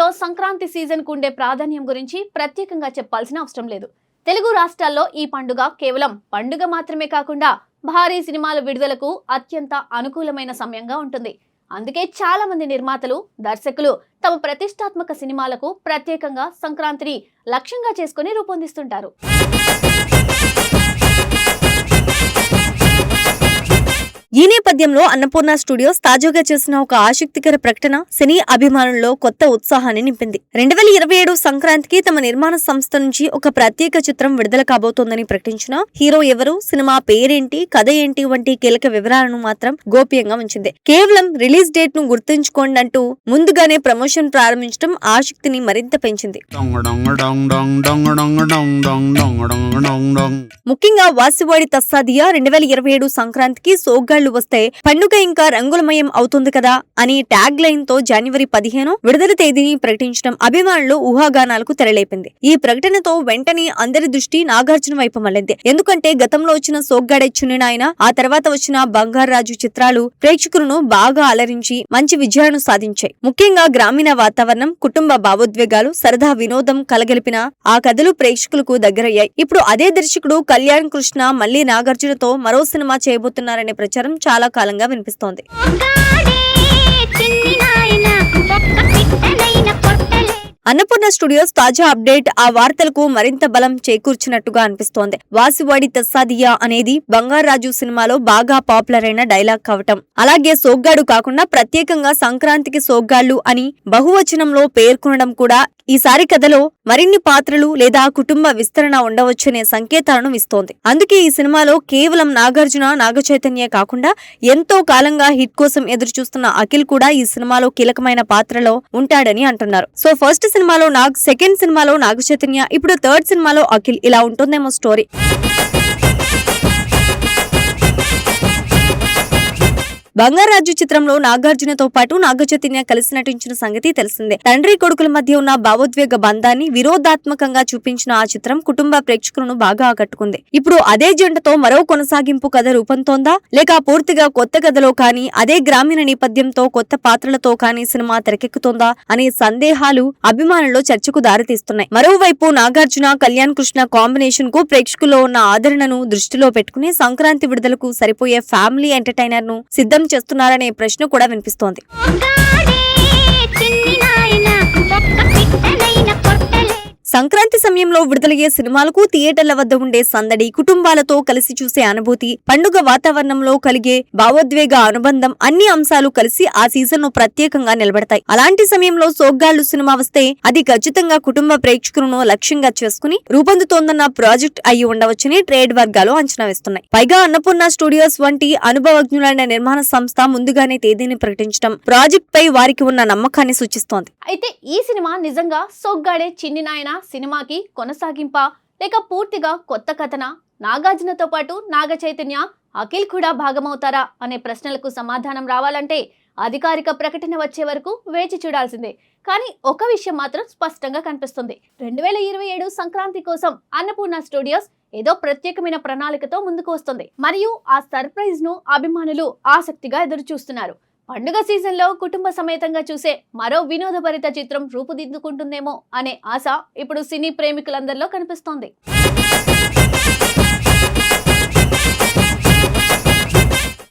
రాష్ట్రంలో సంక్రాంతి సీజన్కు ఉండే ప్రాధాన్యం గురించి ప్రత్యేకంగా చెప్పాల్సిన అవసరం లేదు. తెలుగు రాష్ట్రాల్లో ఈ పండుగ కేవలం పండుగ మాత్రమే కాకుండా భారీ సినిమాల విడుదలకు అత్యంత అనుకూలమైన సమయంగా ఉంటుంది. అందుకే చాలా మంది నిర్మాతలు దర్శకులు తమ ప్రతిష్టాత్మక సినిమాలకు ప్రత్యేకంగా సంక్రాంతిని లక్ష్యంగా చేసుకుని రూపొందిస్తుంటారు. ఈ నేపథ్యంలో అన్నపూర్ణ స్టూడియోస్ తాజాగా చేసిన ఒక ఆసక్తికర ప్రకటన సినీ అభిమానుల్లో కొత్త ఉత్సాహాన్ని నింపింది. రెండు వేల ఇరవై ఏడు సంక్రాంతికి తమ నిర్మాణ సంస్థ నుంచి ఒక ప్రత్యేక చిత్రం విడుదల కాబోతోందని ప్రకటించిన హీరో ఎవరు సినిమా పేరేంటి కథ ఏంటి వంటి కీలక వివరాలను మాత్రం గోప్యంగా ఉంచింది. కేవలం రిలీజ్ డేట్ను గుర్తుంచుకోండి అంటూ ముందుగానే ప్రమోషన్ ప్రారంభించడం ఆసక్తిని మరింత పెంచింది. ముఖ్యంగా వాసివాడి తస్సాదియా రెండు వేల ఇరవై ఏడు సంక్రాంతికి సోగ్గాళ్ళు వస్తాయి. వస్తే పండుగ ఇంకా రంగులమయం అవుతుంది కదా అని ట్యాగ్ లైన్తో జనవరి పదిహేను విడుదల తేదీని ప్రకటించడం అభిమానులు ఊహాగానాలకు తెరలేపింది. ఈ ప్రకటనతో వెంటనే అందరి దృష్టి నాగార్జున వైపు మళ్ళింది. ఎందుకంటే గతంలో వచ్చిన సోగ్గాడే చున్నినాయన ఆ తర్వాత వచ్చిన బంగారాజు చిత్రాలు ప్రేక్షకులను బాగా అలరించి మంచి విజయాలను సాధించాయి. ముఖ్యంగా గ్రామీణ వాతావరణం కుటుంబ భావోద్వేగాలు సరదా వినోదం కలగలిపిన ఆ కథలు ప్రేక్షకులకు దగ్గరయ్యాయి. ఇప్పుడు అదే దర్శకుడు కళ్యాణ్ కృష్ణ మళ్ళీ నాగార్జునతో మరో సినిమా చేయబోతున్నారనే ప్రచారం చాలా కాలంగా వినిపిస్తోంది. అన్నపూర్ణ స్టూడియోస్ తాజా అప్డేట్ ఆ వార్తలకు మరింత బలం చేకూర్చినట్టుగా అనిపిస్తోంది. వాసివాడి తస్సాదియా అనేది బంగారాజు సినిమాలో బాగా పాపులర్ అయిన డైలాగ్ కావటం. అలాగే సోగ్గాడు కాకుండా ప్రత్యేకంగా సంక్రాంతికి సోగ్గాళ్ళు అని బహువచనంలో పేర్కొనడం కూడా ఈసారి కథలో మరిన్ని పాత్రలు లేదా కుటుంబ విస్తరణ ఉండవచ్చనే సంకేతాలను ఇస్తోంది. అందుకే ఈ సినిమాలో కేవలం నాగార్జున నాగచైతన్య కాకుండా ఎంతో కాలంగా హిట్ కోసం ఎదురు చూస్తున్న అఖిల్ కూడా ఈ సినిమాలో కీలకమైన పాత్రలో ఉంటాడని అంటున్నారు. సో ఫస్ట్ సినిమాలో నాగ్ సెకండ్ సినిమాలో నాగచైతన్య ఇప్పుడు థర్డ్ సినిమాలో అఖిల్. ఇలా ఉంటుందేమో స్టోరీ. బంగారాజు చిత్రంలో నాగార్జునతో పాటు నాగచైతన్య కలిసి నటించిన సంగతి తెలిసిందే. తండ్రి కొడుకుల మధ్య ఉన్న భావోద్వేగ బంధాన్ని విరోధాత్మకంగా చూపించిన ఆ చిత్రం కుటుంబ ప్రేక్షకులను బాగా ఆకట్టుకుంది. ఇప్పుడు అదే జంటతో మరో కొనసాగింపు కథ రూపంతోందా లేక పూర్తిగా కొత్త కథలో కానీ అదే గ్రామీణ నేపథ్యంతో కొత్త పాత్రలతో కానీ సినిమా తెరకెక్కుతోందా అనే సందేహాలు అభిమానుల్లో చర్చకు దారితీస్తున్నాయి. మరోవైపు నాగార్జున కళ్యాణ్ కృష్ణ కాంబినేషన్కు ప్రేక్షకుల్లో ఉన్న ఆదరణను దృష్టిలో పెట్టుకుని సంక్రాంతి విడుదలకు సరిపోయే ఫ్యామిలీ ఎంటర్టైనర్ను సిద్ధం చేస్తున్నారనే ప్రశ్న కూడా వినిపిస్తోంది. సంక్రాంతి సమయంలో విడుదలయ్యే సినిమాలకు థియేటర్ల వద్ద ఉండే సందడి కుటుంబాలతో కలిసి చూసే అనుభూతి పండుగ వాతావరణంలో కలిగే భావోద్వేగ అనుబంధం అన్ని అంశాలు కలిసి ఆ సీజన్ను ప్రత్యేకంగా నిలబెడతాయి. అలాంటి సమయంలో సోగ్గాళ్ళు సినిమా వస్తే అది ఖచ్చితంగా కుటుంబ ప్రేక్షకులను లక్ష్యంగా చేసుకుని రూపొందుతోందన్న ప్రాజెక్ట్ అయి ఉండవచ్చని ట్రేడ్ వర్గాలు అంచనా వేస్తున్నాయి. పైగా అన్నపూర్ణ స్టూడియోస్ వంటి అనుభవజ్ఞులైన నిర్మాణ సంస్థ ముందుగానే తేదీని ప్రకటించడం ప్రాజెక్ట్ పై వారికి ఉన్న నమ్మకాన్ని సూచిస్తోంది. అయితే ఈ సినిమా నిజంగా సోగ్గాడే చిన్ని నాయన సినిమాకి కొనసాగింప? లేక పూర్తిగా కొత్త కథన? నాగార్జునతో పాటు నాగ చైతన్య అఖిల్ కూడా భాగమవుతారా? అనే ప్రశ్నలకు సమాధానం రావాలంటే అధికారిక ప్రకటన వచ్చే వరకు వేచి చూడాల్సిందే. కానీ ఒక విషయం మాత్రం స్పష్టంగా కనిపిస్తుంది. రెండు వేల ఇరవై ఏడు సంక్రాంతి కోసం అన్నపూర్ణ స్టూడియోస్ ఏదో ప్రత్యేకమైన ప్రణాళికతో ముందుకు వస్తుంది. మరియు ఆ సర్ప్రైజ్ను అభిమానులు ఆసక్తిగా ఎదురు చూస్తున్నారు పండుగ సీజన్లో కుటుంబ సమేతంగా చూసే మరో వినోదభరిత చిత్రం రూపుదిద్దుకుంటుందేమో అనే ఆశ ఇప్పుడు సినీ ప్రేమికులందరిలో కనిపిస్తోంది.